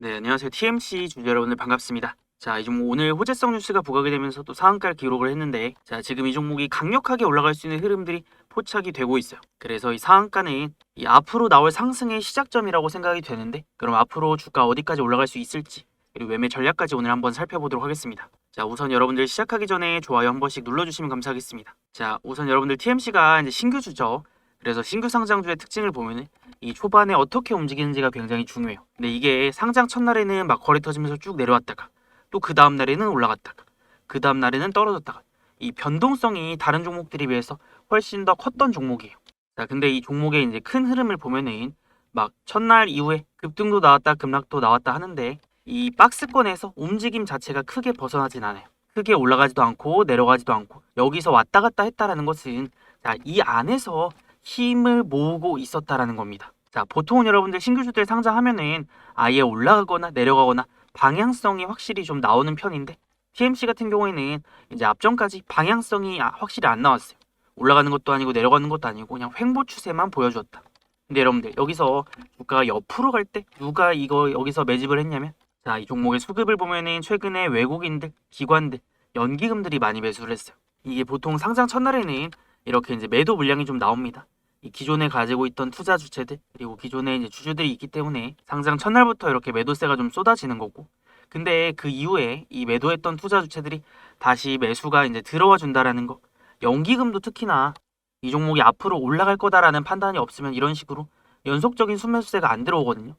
네, 안녕하세요. TMC 주주 여러분들 반갑습니다. 자, 이 종목 오늘 호재성 뉴스가 부각이 되면서 또 상한가를 기록을 했는데, 자, 지금 이 종목이 강력하게 올라갈 수 있는 흐름들이 포착이 되고 있어요. 그래서 이 상한가는 이 앞으로 나올 상승의 시작점이라고 생각이 되는데, 그럼 앞으로 주가 어디까지 올라갈 수 있을지, 그리고 매매 전략까지 오늘 한번 살펴보도록 하겠습니다. 자, 우선 여러분들 시작하기 전에 좋아요 한 번씩 눌러주시면 감사하겠습니다. 자, 우선 여러분들 TMC가 이제 신규 주죠. 그래서 신규 상장주의 특징을 보면은 이 초반에 어떻게 움직이는지가 굉장히 중요해요. 근데 이게 상장 첫날에는 막 거래 터지면서 쭉 내려왔다가 또 그 다음 날에는 올라갔다가 그 다음 날에는 떨어졌다가 이 변동성이 다른 종목들에 비해서 훨씬 더 컸던 종목이에요. 자, 근데 이 종목의 이제 큰 흐름을 보면은 막 첫날 이후에 급등도 나왔다 급락도 나왔다 하는데 이 박스권에서 움직임 자체가 크게 벗어나진 않아요. 크게 올라가지도 않고 내려가지도 않고 여기서 왔다 갔다 했다라는 것은 자, 이 안에서 힘을 모으고 있었다라는 겁니다. 자, 보통은 여러분들 신규주들 상장 하면은 아예 올라가거나 내려가거나 방향성이 확실히 좀 나오는 편인데 TMC 같은 경우에는 이제 앞전까지 방향성이 아- 확실히 안 나왔어요. 올라가는 것도 아니고 내려가는 것도 아니고 그냥 횡보 추세만 보여주었다. 근데 여러분들 여기서 주가가 옆으로 갈 때 누가 이거 여기서 매집을 했냐면 자, 이 종목의 수급을 보면은 최근에 외국인들, 기관들, 연기금들이 많이 매수를 했어요. 이게 보통 상장 첫날에는 이렇게 이제 매도 물량이 좀 나옵니다. 이 기존에 가지고 있던 투자 주체들 그리고 기존에 이제 주주들이 있기 때문에 상장 첫날부터 이렇게 매도세가 좀 쏟아지는 거고. 근데 그 이후에 이 매도했던 투자 주체들이 다시 매수가 이제 들어와 준다라는 거. 연기금도 특히나 이 종목이 앞으로 올라갈 거다라는 판단이 없으면 이런 식으로 연속적인 순매수세가 안 들어오거든요.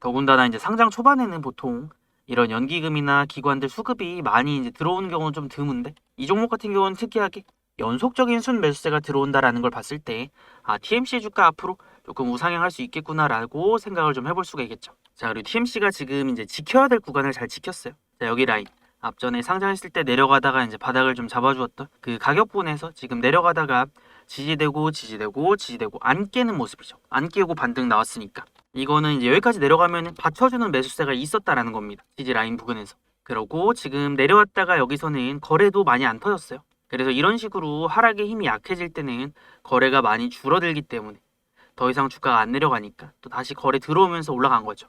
더군다나 이제 상장 초반에는 보통 이런 연기금이나 기관들 수급이 많이 이제 들어오는 경우는 좀 드문데 이 종목 같은 경우는 특이하게 연속적인 순 매수세가 들어온다라는 걸 봤을 때 아, TMC 주가 앞으로 조금 우상향할 수 있겠구나라고 생각을 좀 해볼 수가 있겠죠. 자, 그리고 TMC가 지금 이제 지켜야 될 구간을 잘 지켰어요. 자, 여기 라인. 앞전에 상장했을 때 내려가다가 이제 바닥을 좀 잡아주었던 그 가격분에서 지금 내려가다가 지지되고 지지되고 지지되고 안 깨는 모습이죠. 안 깨고 반등 나왔으니까. 이거는 이제 여기까지 내려가면 받쳐주는 매수세가 있었다라는 겁니다. 지지 라인 부근에서. 그러고 지금 내려왔다가 여기서는 거래도 많이 안 터졌어요. 그래서 이런 식으로 하락의 힘이 약해질 때는 거래가 많이 줄어들기 때문에 더 이상 주가가 안 내려가니까 또 다시 거래 들어오면서 올라간 거죠.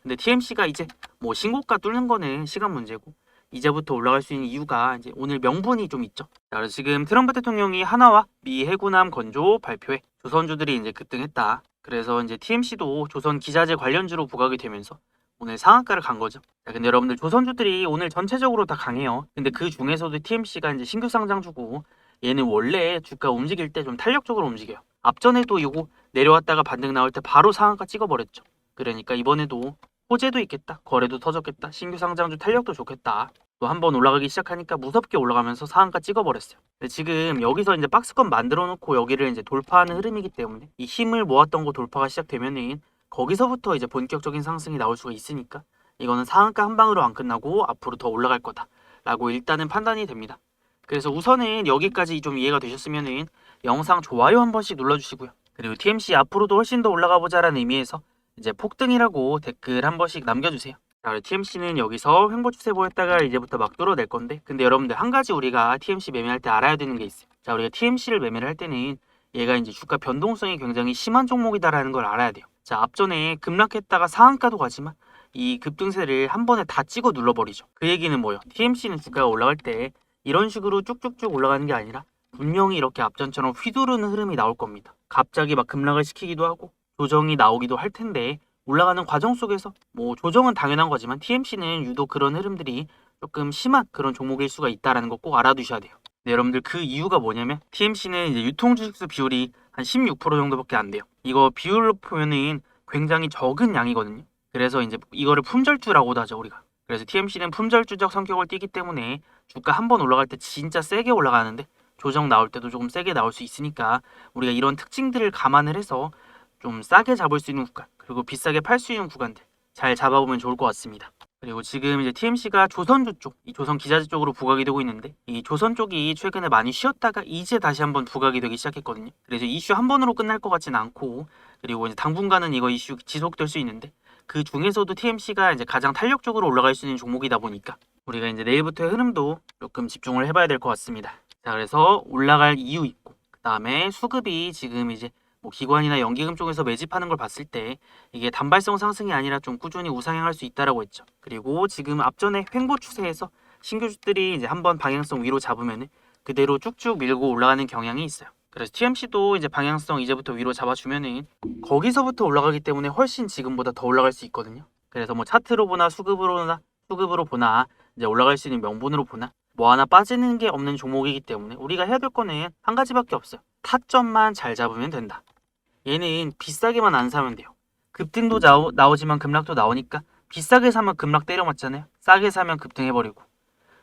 근데 TMC가 이제 뭐 신고가 뚫는 거는 시간 문제고 이제부터 올라갈 수 있는 이유가 이제 오늘 명분이 좀 있죠. 자, 그래서 지금 트럼프 대통령이 하나와 미 해군함 건조 발표에 조선주들이 이제 급등했다. 그래서 이제 TMC도 조선 기자재 관련주로 부각이 되면서 오늘 상한가를 간 거죠. 자, 근데 여러분들 조선주들이 오늘 전체적으로 다 강해요. 근데 그 중에서도 TMC가 이제 신규 상장주고 얘는 원래 주가 움직일 때 좀 탄력적으로 움직여요. 앞전에도 이거 내려왔다가 반등 나올 때 바로 상한가 찍어버렸죠. 그러니까 이번에도 호재도 있겠다. 거래도 터졌겠다. 신규 상장주 탄력도 좋겠다. 또 한 번 올라가기 시작하니까 무섭게 올라가면서 상한가 찍어버렸어요. 근데 지금 여기서 이제 박스권 만들어 놓고 여기를 이제 돌파하는 흐름이기 때문에 이 힘을 모았던 거 돌파가 시작되면은 거기서부터 이제 본격적인 상승이 나올 수가 있으니까 이거는 상한가 한 방으로 안 끝나고 앞으로 더 올라갈 거다라고 일단은 판단이 됩니다. 그래서 우선은 여기까지 좀 이해가 되셨으면은 영상 좋아요 한 번씩 눌러주시고요. 그리고 TMC 앞으로도 훨씬 더 올라가 보자라는 의미에서 이제 폭등이라고 댓글 한 번씩 남겨주세요. 자, TMC는 여기서 횡보 추세 보였다가 이제부터 막 뚫어낼 건데, 근데 여러분들 한 가지 우리가 TMC 매매할 때 알아야 되는 게 있어요. 자, 우리가 TMC를 매매를 할 때는 얘가 이제 주가 변동성이 굉장히 심한 종목이다라는 걸 알아야 돼요. 자, 앞전에 급락했다가 상한가도 가지만 이 급등세를 한 번에 다 찍어 눌러버리죠. 그 얘기는 뭐예요? TMC는 주가가 올라갈 때 이런 식으로 쭉쭉쭉 올라가는 게 아니라 분명히 이렇게 앞전처럼 휘두르는 흐름이 나올 겁니다. 갑자기 막 급락을 시키기도 하고 조정이 나오기도 할 텐데 올라가는 과정 속에서 뭐 조정은 당연한 거지만 TMC는 유독 그런 흐름들이 조금 심한 그런 종목일 수가 있다라는 거 꼭 알아두셔야 돼요. 네, 여러분들 그 이유가 뭐냐면 TMC는 이제 유통 주식수 비율이 한 16% 정도밖에 안 돼요. 이거 비율로 보면은 굉장히 적은 양이거든요. 그래서 이제 이거를 품절주라고도 하죠 우리가. 그래서 TMC는 품절주적 성격을 띠기 때문에 주가 한 번 올라갈 때 진짜 세게 올라가는데 조정 나올 때도 조금 세게 나올 수 있으니까 우리가 이런 특징들을 감안을 해서 좀 싸게 잡을 수 있는 구간 그리고 비싸게 팔 수 있는 구간들 잘 잡아보면 좋을 것 같습니다. 그리고 지금 이제 TMC가 조선주 쪽, 이 조선 기자재 쪽으로 부각이 되고 있는데 이 조선 쪽이 최근에 많이 쉬었다가 이제 다시 한번 부각이 되기 시작했거든요. 그래서 이슈 한 번으로 끝날 것 같진 않고 그리고 이제 당분간은 이거 이슈 지속될 수 있는데 그 중에서도 TMC가 이제 가장 탄력적으로 올라갈 수 있는 종목이다 보니까 우리가 이제 내일부터의 흐름도 조금 집중을 해봐야 될 것 같습니다. 자, 그래서 올라갈 이유 있고 그 다음에 수급이 지금 이제 뭐 기관이나 연기금 쪽에서 매집하는 걸 봤을 때 이게 단발성 상승이 아니라 좀 꾸준히 우상향할 수 있다라고 했죠. 그리고 지금 앞전에 횡보 추세에서 신규 주들이 이제 한번 방향성 위로 잡으면은 그대로 쭉쭉 밀고 올라가는 경향이 있어요. 그래서 TMC도 이제 방향성 이제부터 위로 잡아주면은 거기서부터 올라가기 때문에 훨씬 지금보다 더 올라갈 수 있거든요. 그래서 뭐 차트로 보나 수급으로나 수급으로 보나 이제 올라갈 수 있는 명분으로 보나 뭐 하나 빠지는 게 없는 종목이기 때문에 우리가 해야 될 거는 한 가지밖에 없어요. 타점만 잘 잡으면 된다. 얘는 비싸게만 안 사면 돼요. 급등도 나오, 나오지만 급락도 나오니까 비싸게 사면 급락 때려 맞잖아요. 싸게 사면 급등해버리고.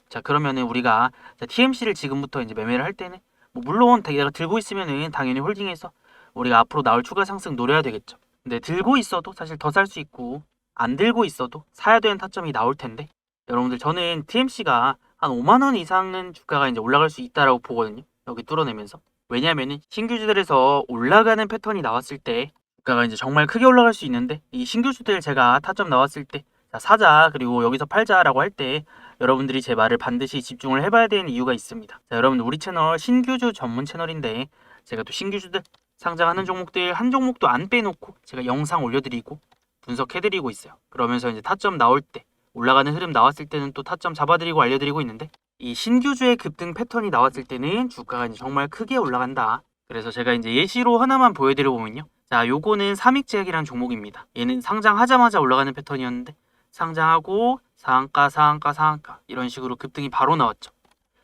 자 그러면은 우리가 TMC를 지금부터 이제 매매를 할 때는 뭐 물론 내가 들고 있으면은 당연히 홀딩해서 우리가 앞으로 나올 추가 상승 노려야 되겠죠. 근데 들고 있어도 사실 더 살 수 있고 안 들고 있어도 사야 되는 타점이 나올 텐데 여러분들 저는 TMC가 한 5만 원 이상은 주가가 이제 올라갈 수 있다라고 보거든요. 여기 뚫어내면서 왜냐하면은 신규주들에서 올라가는 패턴이 나왔을 때 주가가 이제 정말 크게 올라갈 수 있는데 이 신규주들 제가 타점 나왔을 때 자, 사자 그리고 여기서 팔자라고 할 때 여러분들이 제 말을 반드시 집중을 해봐야 되는 이유가 있습니다. 자, 여러분 우리 채널 신규주 전문 채널인데 제가 또 신규주들 상장하는 종목들 한 종목도 안 빼놓고 제가 영상 올려드리고 분석해드리고 있어요. 그러면서 이제 타점 나올 때 올라가는 흐름 나왔을 때는 또 타점 잡아드리고 알려드리고 있는데 이 신규주의 급등 패턴이 나왔을 때는 주가가 이제 정말 크게 올라간다. 그래서 제가 이제 예시로 하나만 보여드려 보면요. 자, 요거는 삼익제약이라는 종목입니다. 얘는 상장하자마자 올라가는 패턴이었는데 상장하고 상한가, 상한가, 상한가 이런 식으로 급등이 바로 나왔죠.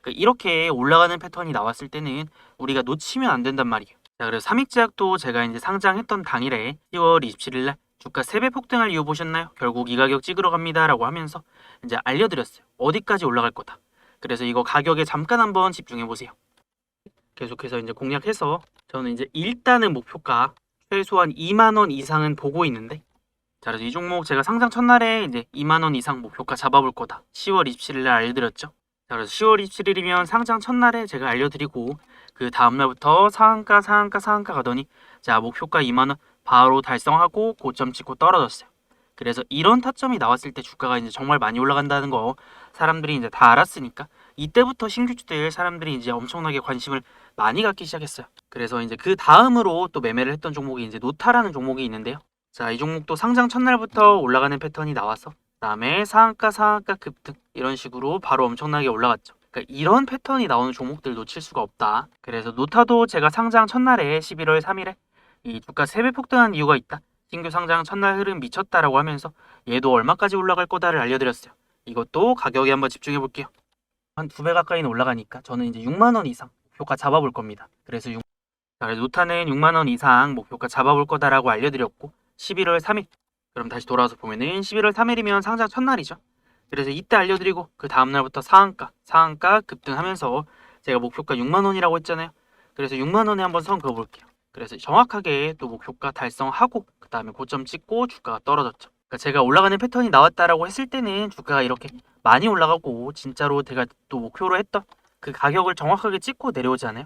그러니까 이렇게 올라가는 패턴이 나왔을 때는 우리가 놓치면 안 된단 말이에요. 자, 그래서 삼익제약도 제가 이제 상장했던 당일에 10월 27일 날 주가 3배 폭등할 이유 보셨나요? 결국 이 가격 찍으러 갑니다라고 하면서 이제 알려드렸어요. 어디까지 올라갈 거다. 그래서 이거 가격에 잠깐 한번 집중해 보세요. 계속해서 이제 공략해서 저는 이제 일단은 목표가 최소한 2만 원 이상은 보고 있는데 자 그래서 이 종목 제가 상장 첫날에 이제 2만 원 이상 목표가 잡아볼 거다. 10월 27일 날 알려드렸죠. 자 그래서 10월 27일이면 상장 첫날에 제가 알려드리고 그 다음날부터 상한가 상한가 상한가 가더니 자 목표가 2만 원 바로 달성하고 고점 찍고 떨어졌어요. 그래서 이런 타점이 나왔을 때 주가가 이제 정말 많이 올라간다는 거 사람들이 이제 다 알았으니까 이때부터 신규주들 사람들이 이제 엄청나게 관심을 많이 갖기 시작했어요. 그래서 이제 그 다음으로 또 매매를 했던 종목이 이제 노타라는 종목이 있는데요. 자, 이 종목도 상장 첫날부터 올라가는 패턴이 나와서 그다음에 상한가 상한가 급등 이런 식으로 바로 엄청나게 올라갔죠. 그러니까 이런 패턴이 나오는 종목들 놓칠 수가 없다. 그래서 노타도 제가 상장 첫날에 11월 3일에 이 주가 3배 폭등한 이유가 있다. 신규 상장 첫날 흐름 미쳤다라고 하면서 얘도 얼마까지 올라갈 거다를 알려드렸어요. 이것도 가격에 한번 집중해 볼게요. 한 두 배 가까이는 올라가니까 저는 이제 6만 원 이상 목표가 잡아볼 겁니다. 그래서 6... 자, 그래서 노타는 6만 원 이상 목표가 잡아볼 거다라고 알려드렸고 11월 3일 그럼 다시 돌아와서 보면은 11월 3일이면 상장 첫날이죠. 그래서 이때 알려드리고 그 다음날부터 상한가 상한가 급등하면서 제가 목표가 6만 원이라고 했잖아요. 그래서 6만 원에 한번 선 그어볼게요. 그래서 정확하게 또 목표가 달성하고 그 다음에 고점 찍고 주가가 떨어졌죠. 그러니까 제가 올라가는 패턴이 나왔다라고 했을 때는 주가가 이렇게 많이 올라가고 진짜로 제가 또 목표로 했던 그 가격을 정확하게 찍고 내려오지 않아요?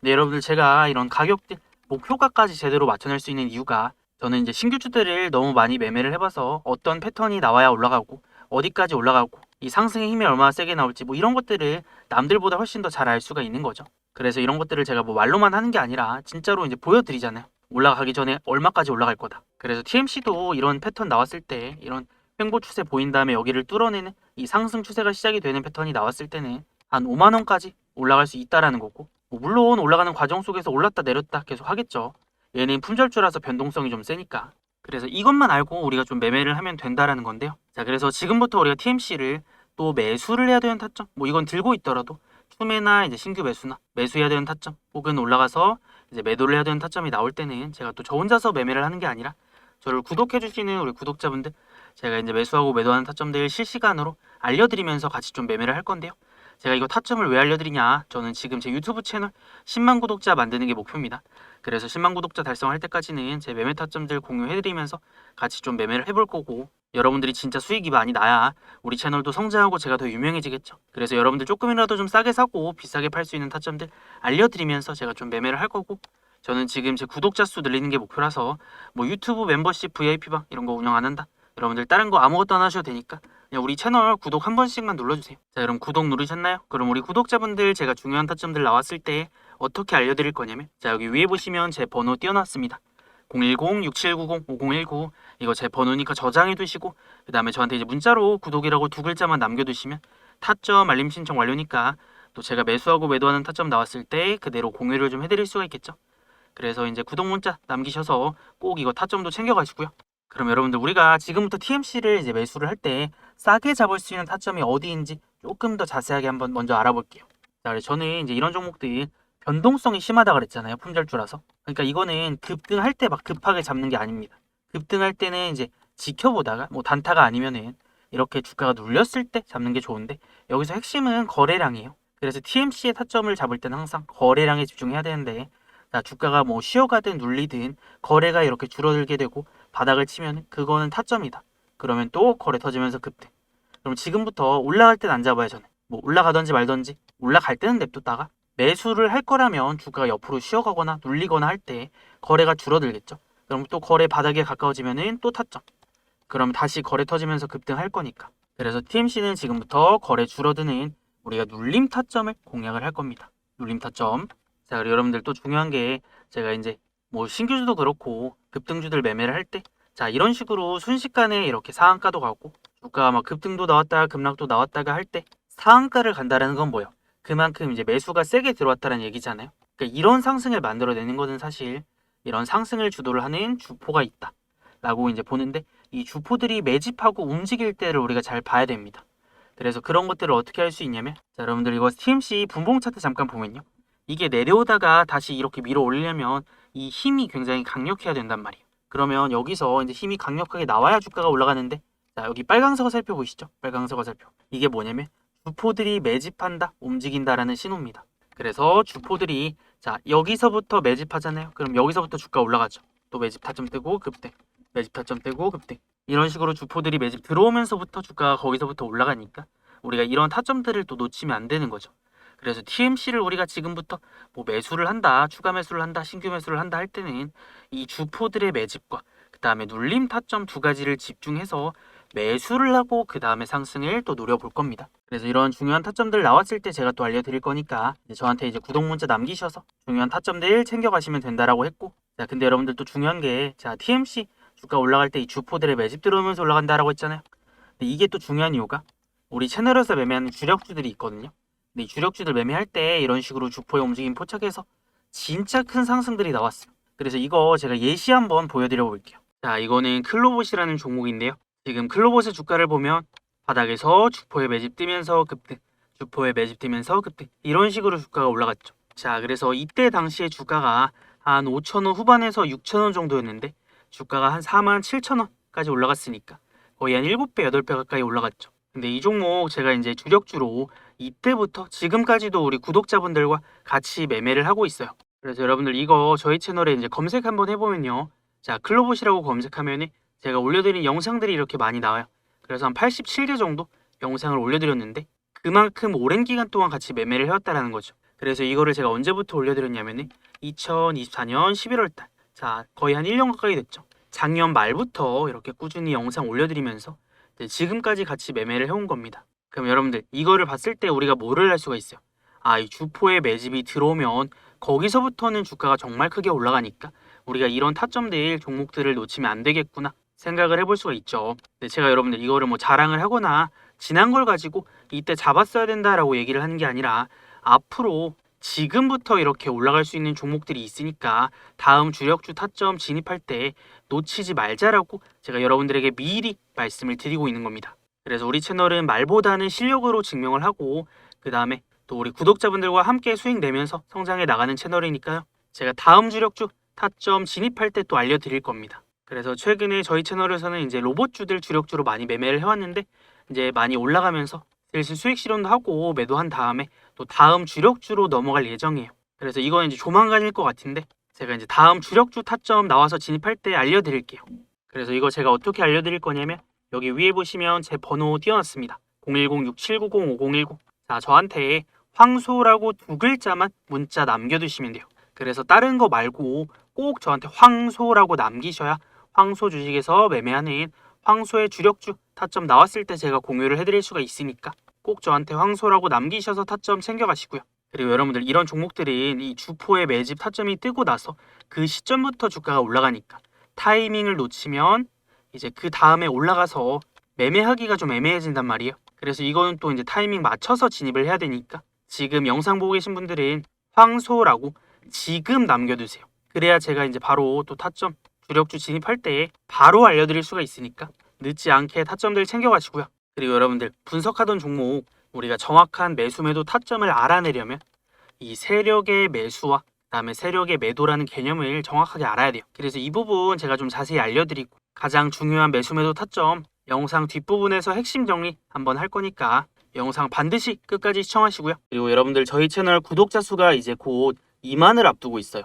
근데 여러분들 제가 이런 가격들 목표가까지 제대로 맞춰낼 수 있는 이유가 저는 이제 신규주들을 너무 많이 매매를 해봐서 어떤 패턴이 나와야 올라가고 어디까지 올라가고 이 상승의 힘이 얼마나 세게 나올지 뭐 이런 것들을 남들보다 훨씬 더 잘 알 수가 있는 거죠. 그래서 이런 것들을 제가 뭐 말로만 하는 게 아니라 진짜로 이제 보여드리잖아요. 올라가기 전에 얼마까지 올라갈 거다. 그래서 TMC도 이런 패턴 나왔을 때 이런 횡보 추세 보인 다음에 여기를 뚫어내는 이 상승 추세가 시작이 되는 패턴이 나왔을 때는 한 5만 원까지 올라갈 수 있다라는 거고 뭐 물론 올라가는 과정 속에서 올랐다 내렸다 계속 하겠죠. 얘는 품절주라서 변동성이 좀 세니까. 그래서 이것만 알고 우리가 좀 매매를 하면 된다라는 건데요. 자, 그래서 지금부터 우리가 TMC를 또 매수를 해야 되는 타점, 뭐 이건 들고 있더라도 추매나 이제 신규 매수나 매수해야 되는 타점, 혹은 올라가서 이제 매도를 해야 되는 타점이 나올 때는 제가 또 저 혼자서 매매를 하는 게 아니라 저를 구독해 주시는 우리 구독자분들 제가 이제 매수하고 매도하는 타점들 실시간으로 알려드리면서 같이 좀 매매를 할 건데요. 제가 이거 타점을 왜 알려드리냐? 저는 지금 제 유튜브 채널 10만 구독자 만드는 게 목표입니다. 그래서 10만 구독자 달성할 때까지는 제 매매 타점들 공유해드리면서 같이 좀 매매를 해볼 거고 여러분들이 진짜 수익이 많이 나야 우리 채널도 성장하고 제가 더 유명해지겠죠. 그래서 여러분들 조금이라도 좀 싸게 사고 비싸게 팔 수 있는 타점들 알려드리면서 제가 좀 매매를 할 거고 저는 지금 제 구독자 수 늘리는 게 목표라서 뭐 유튜브 멤버십 VIP방 이런 거 운영 안 한다. 여러분들 다른 거 아무것도 안 하셔도 되니까 그냥 우리 채널 구독 한 번씩만 눌러주세요. 자, 그럼 구독 누르셨나요? 그럼 우리 구독자분들 제가 중요한 타점들 나왔을 때 어떻게 알려드릴 거냐면 자 여기 위에 보시면 제 번호 띄워놨습니다. 010-6790-5019 이거 제 번호니까 저장해 두시고 그 다음에 저한테 이제 문자로 구독이라고 두 글자만 남겨두시면 타점 알림 신청 완료니까 또 제가 매수하고 매도하는 타점 나왔을 때 그대로 공유를 좀 해드릴 수가 있겠죠. 그래서 이제 구독 문자 남기셔서 꼭 이거 타점도 챙겨가시고요. 그럼 여러분들 우리가 지금부터 TMC를 이제 매수를 할 때 싸게 잡을 수 있는 타점이 어디인지 조금 더 자세하게 한번 먼저 알아볼게요. 자, 저는 이제 이런 종목들 변동성이 심하다 그랬잖아요. 품절주라서. 그러니까 이거는 급등할 때 막 급하게 잡는 게 아닙니다. 급등할 때는 이제 지켜보다가 뭐 단타가 아니면은 이렇게 주가가 눌렸을 때 잡는 게 좋은데 여기서 핵심은 거래량이에요. 그래서 TMC의 타점을 잡을 때는 항상 거래량에 집중해야 되는데 자, 주가가 뭐 쉬어가든 눌리든 거래가 이렇게 줄어들게 되고 바닥을 치면 그거는 타점이다. 그러면 또 거래 터지면서 급등. 그럼 지금부터 올라갈 땐 안 잡아요 저는. 뭐 올라가든지 말든지 올라갈 때는 냅뒀다가 매수를 할 거라면 주가가 옆으로 쉬어가거나 눌리거나 할 때 거래가 줄어들겠죠. 그럼 또 거래 바닥에 가까워지면은 또 타점. 그럼 다시 거래 터지면서 급등할 거니까. 그래서 TMC는 지금부터 거래 줄어드는 우리가 눌림 타점을 공략을 할 겁니다. 눌림 타점. 자, 그리고 여러분들 또 중요한 게 제가 이제 뭐 신규주도 그렇고 급등주들 매매를 할 때 자, 이런 식으로 순식간에 이렇게 상한가도 가고 주가가 막 급등도 나왔다가 급락도 나왔다가 할 때 상한가를 간다라는 건 뭐예요? 그만큼 이제 매수가 세게 들어왔다는 얘기잖아요. 그러니까 이런 상승을 만들어내는 것은 사실 이런 상승을 주도를 하는 주포가 있다. 라고 이제 보는데 이 주포들이 매집하고 움직일 때를 우리가 잘 봐야 됩니다. 그래서 그런 것들을 어떻게 할 수 있냐면 자, 여러분들 이거 TMC 분봉 차트 잠깐 보면요. 이게 내려오다가 다시 이렇게 밀어 올리려면 이 힘이 굉장히 강력해야 된단 말이에요. 그러면 여기서 이제 힘이 강력하게 나와야 주가가 올라가는데 자, 여기 빨강색 화살표 보이시죠? 빨강색 화살표. 이게 뭐냐면 주포들이 매집한다, 움직인다라는 신호입니다. 그래서 주포들이 자, 여기서부터 매집하잖아요. 그럼 여기서부터 주가 올라가죠. 또 매집 타점 뜨고 급등. 매집 타점 뜨고 급등. 이런 식으로 주포들이 매집 들어오면서부터 주가가 거기서부터 올라가니까 우리가 이런 타점들을 또 놓치면 안 되는 거죠. 그래서 TMC를 우리가 지금부터 뭐 매수를 한다, 추가 매수를 한다, 신규 매수를 한다 할 때는 이 주포들의 매집과 그 다음에 눌림 타점 두 가지를 집중해서 매수를 하고 그 다음에 상승을 또 노려볼 겁니다. 그래서 이런 중요한 타점들 나왔을 때 제가 또 알려드릴 거니까 이제 저한테 이제 구독 문자 남기셔서 중요한 타점들 챙겨가시면 된다라고 했고 자 근데 여러분들 또 중요한 게 자 TMC 주가 올라갈 때 이 주포들의 매집 들어오면서 올라간다라고 했잖아요. 근데 이게 또 중요한 이유가 우리 채널에서 매매하는 주력주들이 있거든요. 근데 이 주력주들 매매할 때 이런 식으로 주포의 움직임 포착해서 진짜 큰 상승들이 나왔어요. 그래서 이거 제가 예시 한번 보여드려 볼게요. 자, 이거는 클로봇이라는 종목인데요. 지금 클로봇의 주가를 보면 바닥에서 주포의 매집 뜨면서 급등, 주포의 매집 뜨면서 급등 이런 식으로 주가가 올라갔죠. 자, 그래서 이때 당시에 주가가 한 5천원 후반에서 6천원 정도였는데 주가가 한 4만 7천원까지 올라갔으니까 거의 한 7배, 8배 가까이 올라갔죠. 근데 이 종목 제가 이제 주력주로 이때부터 지금까지도 우리 구독자분들과 같이 매매를 하고 있어요. 그래서 여러분들 이거 저희 채널에 이제 검색 한번 해보면요. 자, 클로봇이라고 검색하면 제가 올려드린 영상들이 이렇게 많이 나와요. 그래서 한 87개 정도 영상을 올려드렸는데 그만큼 오랜 기간 동안 같이 매매를 해왔다라는 거죠. 그래서 이거를 제가 언제부터 올려드렸냐면은 2024년 11월 달. 자, 거의 한 1년 가까이 됐죠. 작년 말부터 이렇게 꾸준히 영상 올려드리면서 지금까지 같이 매매를 해온 겁니다. 그럼 여러분들 이거를 봤을 때 우리가 뭐를 할 수가 있어요? 아, 이 주포의 매집이 들어오면 거기서부터는 주가가 정말 크게 올라가니까 우리가 이런 타점들 종목들을 놓치면 안 되겠구나 생각을 해볼 수가 있죠. 근데 제가 여러분들 이거를 뭐 자랑을 하거나 지난 걸 가지고 이때 잡았어야 된다라고 얘기를 하는 게 아니라 앞으로 지금부터 이렇게 올라갈 수 있는 종목들이 있으니까 다음 주력주 타점 진입할 때 놓치지 말자라고 제가 여러분들에게 미리 말씀을 드리고 있는 겁니다. 그래서 우리 채널은 말보다는 실력으로 증명을 하고 그 다음에 또 우리 구독자분들과 함께 수익 내면서 성장해 나가는 채널이니까요. 제가 다음 주력주 타점 진입할 때 또 알려드릴 겁니다. 그래서 최근에 저희 채널에서는 이제 로봇주들 주력주로 많이 매매를 해왔는데 이제 많이 올라가면서 슬슬 수익 실현도 하고 매도한 다음에 또 다음 주력주로 넘어갈 예정이에요. 그래서 이건 이제 조만간일 것 같은데 제가 이제 다음 주력주 타점 나와서 진입할 때 알려드릴게요. 그래서 이거 제가 어떻게 알려드릴 거냐면 여기 위에 보시면 제 번호 띄워놨습니다. 010-6790-5019. 자, 저한테 황소라고 두 글자만 문자 남겨두시면 돼요. 그래서 다른 거 말고 꼭 저한테 황소라고 남기셔야 황소 주식에서 매매하는 황소의 주력주 타점 나왔을 때 제가 공유를 해드릴 수가 있으니까 꼭 저한테 황소라고 남기셔서 타점 챙겨가시고요. 그리고 여러분들 이런 종목들은 이 주포의 매집 타점이 뜨고 나서 그 시점부터 주가가 올라가니까 타이밍을 놓치면 이제 그 다음에 올라가서 매매하기가 좀 애매해진단 말이에요. 그래서 이거는 또 이제 타이밍 맞춰서 진입을 해야 되니까 지금 영상 보고 계신 분들은 황소라고 지금 남겨두세요. 그래야 제가 이제 바로 또 타점 주력주 진입할 때 바로 알려드릴 수가 있으니까 늦지 않게 타점들 챙겨가시고요. 그리고 여러분들 분석하던 종목 우리가 정확한 매수 매도 타점을 알아내려면 이 세력의 매수와 그다음에 세력의 매도라는 개념을 정확하게 알아야 돼요. 그래서 이 부분 제가 좀 자세히 알려드리고 가장 중요한 매수 매도 타점 영상 뒷부분에서 핵심 정리 한번 할 거니까 영상 반드시 끝까지 시청하시고요. 그리고 여러분들 저희 채널 구독자 수가 이제 곧 2만을 앞두고 있어요.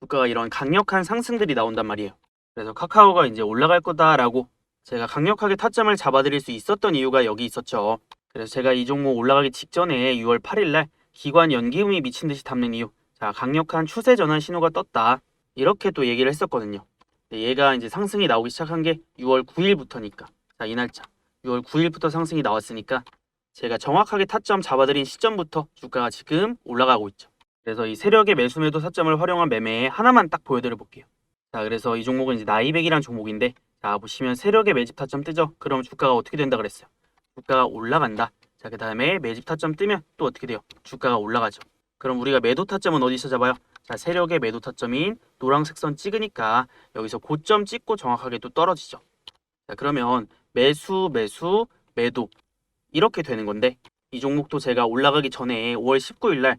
주가가 이런 강력한 상승들이 나온단 말이에요. 그래서 카카오가 이제 올라갈 거다라고 제가 강력하게 타점을 잡아드릴 수 있었던 이유가 여기 있었죠. 그래서 제가 이 종목 올라가기 직전에 6월 8일 날 기관 연기음이 미친 듯이 담는 이유. 자, 강력한 추세 전환 신호가 떴다. 이렇게 또 얘기를 했었거든요. 얘가 이제 상승이 나오기 시작한 게 6월 9일부터니까. 자, 이 날짜. 6월 9일부터 상승이 나왔으니까 제가 정확하게 타점 잡아드린 시점부터 주가가 지금 올라가고 있죠. 그래서 이 세력의 매수 매도 타점을 활용한 매매에 하나만 딱 보여드려 볼게요. 자, 그래서 이 종목은 이제 나이백이라는 종목인데 자, 보시면 세력의 매집 타점 뜨죠? 그럼 주가가 어떻게 된다 그랬어요? 주가가 올라간다. 자, 그 다음에 매집 타점 뜨면 또 어떻게 돼요? 주가가 올라가죠. 그럼 우리가 매도 타점은 어디서 잡아요? 자, 세력의 매도 타점인 노란색 선 찍으니까 여기서 고점 찍고 정확하게 또 떨어지죠. 자, 그러면 매수, 매수, 매도 이렇게 되는 건데 이 종목도 제가 올라가기 전에 5월 19일 날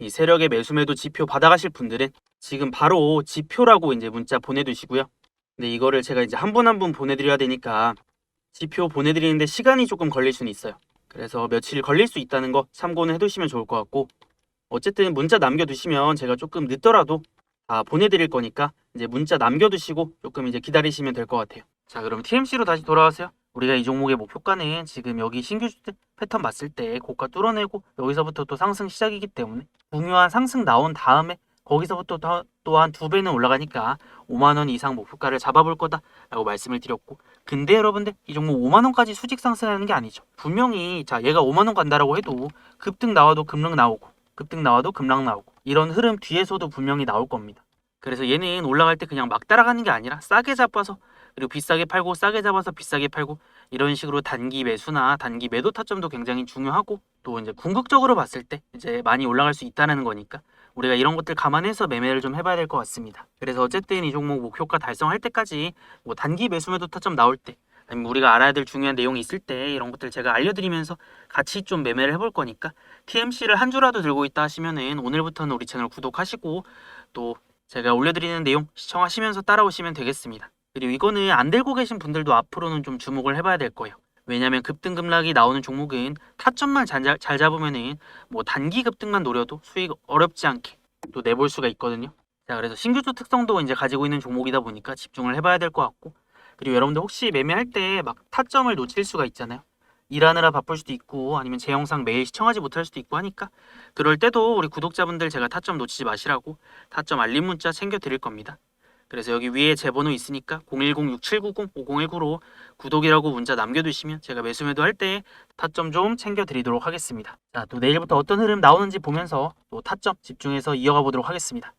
이 세력의 매수 매도 지표 받아가실 분들은 지금 바로 지표라고 이제 문자 보내두시고요. 근데 이거를 제가 이제 한 분 한 분 보내드려야 되니까 지표 보내드리는데 시간이 조금 걸릴 수는 있어요. 그래서 며칠 걸릴 수 있다는 거 참고는 해두시면 좋을 것 같고 어쨌든 문자 남겨두시면 제가 조금 늦더라도 다 보내드릴 거니까 이제 문자 남겨두시고 조금 이제 기다리시면 될 것 같아요. 자 그럼 TMC로 다시 돌아와세요. 우리가 이 종목의 목표가는 지금 여기 신규 주택 패턴 봤을 때 고가 뚫어내고 여기서부터 또 상승 시작이기 때문에 중요한 상승 나온 다음에 거기서부터 또한 두 배는 올라가니까 5만 원 이상 목표가를 잡아볼 거다 라고 말씀을 드렸고 근데 여러분들 이 종목 5만 원까지 수직 상승하는 게 아니죠. 분명히 자 얘가 5만 원 간다라고 해도 급등 나와도 급락 나오고 급등 나와도 급락 나오고 이런 흐름 뒤에서도 분명히 나올 겁니다. 그래서 얘는 올라갈 때 그냥 막 따라가는 게 아니라 싸게 잡아서 그리고 비싸게 팔고 싸게 잡아서 비싸게 팔고 이런 식으로 단기 매수나 단기 매도 타점도 굉장히 중요하고 또 이제 궁극적으로 봤을 때 이제 많이 올라갈 수 있다는 거니까 우리가 이런 것들 감안해서 매매를 좀 해봐야 될 것 같습니다. 그래서 어쨌든 이 종목 목표가 달성할 때까지 뭐 단기 매수 매도 타점 나올 때 아니면 우리가 알아야 될 중요한 내용이 있을 때 이런 것들 제가 알려드리면서 같이 좀 매매를 해볼 거니까 TMC를 한 주라도 들고 있다 하시면은 오늘부터는 우리 채널 구독하시고 또 제가 올려드리는 내용 시청하시면서 따라오시면 되겠습니다. 그리고 이거는 안 들고 계신 분들도 앞으로는 좀 주목을 해봐야 될 거예요. 왜냐하면 급등급락이 나오는 종목은 타점만 잘, 잡- 잘 잡으면은 뭐 단기 급등만 노려도 수익 어렵지 않게 또 내볼 수가 있거든요. 자 그래서 신규주 특성도 이제 가지고 있는 종목이다 보니까 집중을 해봐야 될 것 같고 그리고 여러분들 혹시 매매할 때 막 타점을 놓칠 수가 있잖아요. 일하느라 바쁠 수도 있고 아니면 제 영상 매일 시청하지 못할 수도 있고 하니까 그럴 때도 우리 구독자분들 제가 타점 놓치지 마시라고 타점 알림 문자 챙겨 드릴 겁니다. 그래서 여기 위에 제 번호 있으니까 010-6790-5019로 구독이라고 문자 남겨두시면 제가 매수매도 할 때 타점 좀 챙겨 드리도록 하겠습니다. 자, 또 내일부터 어떤 흐름 나오는지 보면서 또 타점 집중해서 이어가 보도록 하겠습니다.